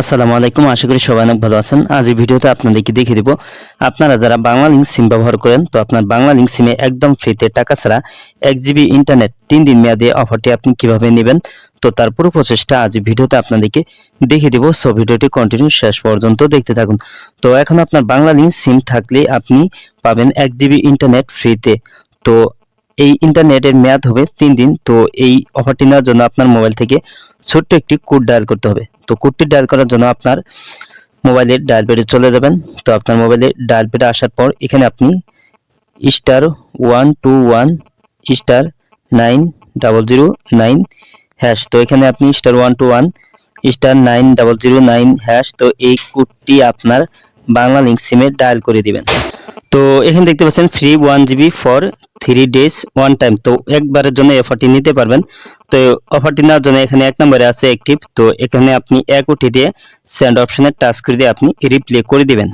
আসসালামু আলাইকুম, আশা করি সবাই অনেক ভালো আছেন। আজ এই ভিডিওতে আপনাদেরকে দেখিয়ে দেব, আপনারা যারা বাংলা লিঙ্ক সিম ব্যবহার করেন, তো আপনার বাংলা লিঙ্ক সিমে একদম ফ্রিতে টাকা ছাড়া এক জিবি ইন্টারনেট তিন দিন মেয়াদে অফারটি আপনি কীভাবে নেবেন, তো তার পুরো প্রচেষ্টা আজ ভিডিওতে আপনাদেরকে দেখিয়ে দেব। সো ভিডিওটি কন্টিনিউ শেষ পর্যন্ত দেখতে থাকুন। তো এখন আপনার বাংলা লিঙ্ক সিম থাকলে আপনি পাবেন এক জিবি ইন্টারনেট ফ্রিতে তো এই ইন্টারনেটের মেয়াদ হবে তিন দিন, তো এই অফারটি নেওয়ার জন্য আপনার মোবাইল থেকে ছোট্ট একটি কোড ডায়াল করতে হবে। তো কোডটি ডায়াল করার জন্য আপনার মোবাইলের ডায়াল প্যাডে চলে যাবেন। তো আপনার মোবাইলে ডায়াল প্যাডে আসার পর এখানে আপনি star one two one star nine double zero nine hash তো এখানে আপনি star one two one star nine double zero nine hash তো এই কোডটি আপনার বাংলা লিঙ্ক সিমে ডায়াল করে দিবেন। তো এখানে দেখতে পাচ্ছেন free one GB for three days one time তো একবারের জন্য অফারটি নিতে পারবেন। তো অফারটি নেওয়ার জন্য এখানে এক নম্বরে আছে অ্যাক্টিভ তো এখানে আপনি এক উঠি দিয়ে সেন্ড অপশনে টাচ করে দিয়ে আপনি রিপ্লে করে দিবেন।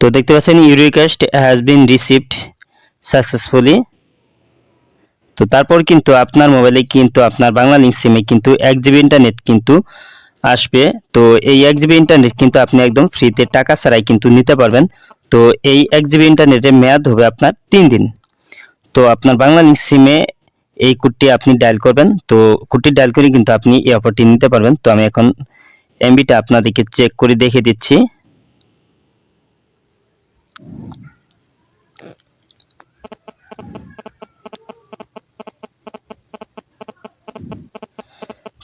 তো দেখতে পাচ্ছেন you request has been received successfully তো তারপর কিন্তু আপনার মোবাইলে কিন্তু আপনার বাংলা লিঙ্ক সিমে কিন্তু এক জিবি ইন্টারনেট কিন্তু আসবে, তো এই এক জিবি ইন্টারনেট কিন্তু আপনি একদম ফ্রিতে টাকা ছাড়াই কিন্তু নিতে পারবেন। তো এই এক জিবি ইন্টারনেটের মেয়াদ হবে আপনার তিন দিন। তো আপনার বাংলা সিমে এই কোডটি আপনি ডায়াল করবেন। তো কোডটি ডায়াল করে কিন্তু আপনি এই অফারটি নিতে পারবেন। তো আমি এখন এমবিটা আপনাদেরকে চেক করে দেখে দিচ্ছি।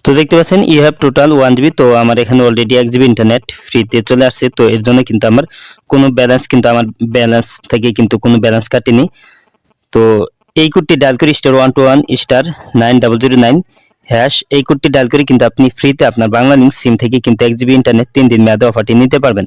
তো দেখতে পাচ্ছেন I have total one GB তো আমার এখানে অলরেডি এক জিবি ইন্টারনেট ফ্রিতে চলে আসছে। তো এর জন্য কিন্তু আমার কোনো ব্যালেন্স কিন্তু আমার ব্যালেন্স থেকে কিন্তু কোনো ব্যালেন্স কাটেনি। তো এই কোডটি ডায়াল করে star one two one star nine double zero nine hash এই কোডটি ডায়াল করে কিন্তু আপনি ফ্রিতে আপনার বাংলা লিঙ্ক সিম থেকে কিন্তু এক জিবি ইন্টারনেট তিন দিন মেয়াদে অফারটি নিতে পারবেন।